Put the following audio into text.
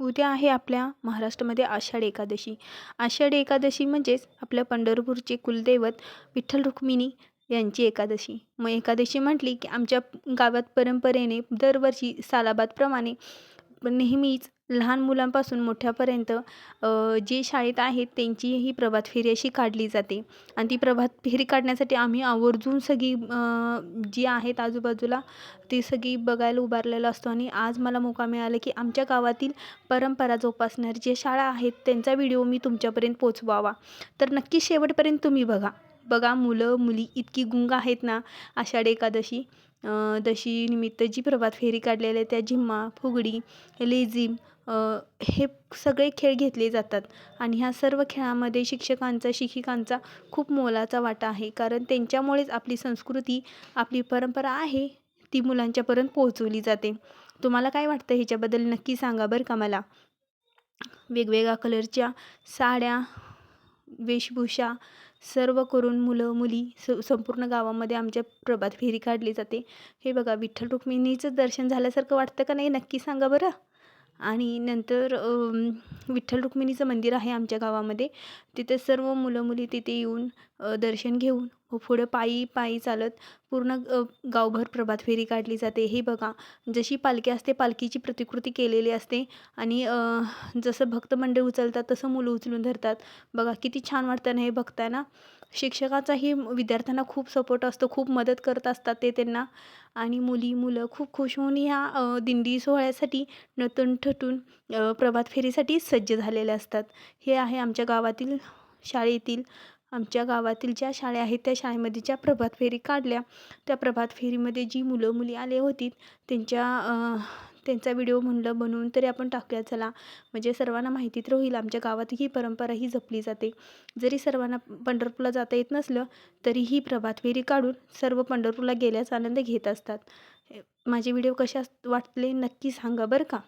उद्या आहे आपल्या महाराष्ट्रामध्ये आषाढ एकादशी. आषाढी एकादशी म्हणजेच आपल्या पंढरपूरचे कुलदैवत विठ्ठल रुक्मिणी यांची एकादशी. मग एकादशी म्हटली की आमच्या गावात परंपरेने दरवर्षी सालाबादप्रमाणे नेहमीच लहान मुलांपासून मोठ्यापर्यंत जे शाळेत आहेत त्यांची ही प्रभात फेरी अशी काढली जाते. आणि ती प्रभात फेरी काढण्यासाठी आम्ही आवर्जून सगळी जी आहेत आजूबाजूला ती सगळी बघायला उभारलेलं असतो. आणि आज मला मोका मिळाला की आमच्या गावातील परंपरा जोपासणारी जे शाळा आहेत त्यांचा व्हिडिओ मी तुमच्यापर्यंत पोचवावा. तर नक्की शेवटपर्यंत तुम्ही बघा. बघा मुलं मुली इतकी गुंग आहेत ना आषाढ एकादशी दशी निमित्त जी प्रभात फेरी काढलेली आहे त्या झिम्मा फुगडी लेझिम हे सगळे खेळ घेतले जातात. आणि ह्या सर्व खेळामध्ये शिक्षकांचा शिक्षिकांचा खूप मोलाचा वाटा आहे. कारण त्यांच्यामुळेच आपली संस्कृती आपली परंपरा आहे ती मुलांच्यापर्यंत पोहोचवली जाते. तुम्हाला काय वाटतं ह्याच्याबद्दल नक्की सांगा बरं का मला? वेगवेगळ्या कलरच्या साड्या वेशभूषा सर्व करून मुलं मुली स संपूर्ण गावामध्ये आमच्या प्रभात फेरी काढली जाते. हे बघा विठ्ठल रुक्मिणीचं दर्शन झाल्यासारखं वाटतं का नाही? नक्की सांगा बरं. आणि नंतर विठ्ठल रुक्मिणीचं मंदिर आहे आमच्या गावामध्ये. तिथे सर्व मुलं मुली तिथे येऊन दर्शन घेऊन पुढं पायी पायी चालत पूर्ण गावभर प्रभात फेरी काढली जाते. हे बघा जशी पालखी असते पालखीची प्रतिकृती केलेली असते. आणि जसं भक्त मंडळ उचलतात तसं मुलं उचलून धरतात. बघा किती छान वाटतं ना हे बघताना. शिक्षकाचाही विद्यार्थ्यांना खूप सपोर्ट असतो खूप मदत करत असतात ते त्यांना. आणि मुली मुलं खूप खुश होऊन ह्या दिंडी सोहळ्यासाठी नटून ठटून प्रभात फेरीसाठी सज्ज झालेले असतात. हे आहे आमच्या गावातील शाळेतील आमच्या गावातील ज्या शाळा आहेत त्या शाळेमध्ये ज्या प्रभात फेरी काढल्या त्या प्रभात फेरीमध्ये जी मुलं मुली आले होती त्यांच्या त्यांचा व्हिडिओ म्हणलं बनवून तरी आपण टाकूया. चला म्हणजे सर्वांना माहिती तर होईल आमच्या गावात ही परंपरा ही जपली जाते. जरी सर्वांना पंढरपूरला जाता येत नसलं तरी ही प्रभात फेरी काढून सर्व पंढरपूरला गेल्याचा आनंद घेत असतात. माझे व्हिडिओ कशा वाटले नक्की सांगा बरं का?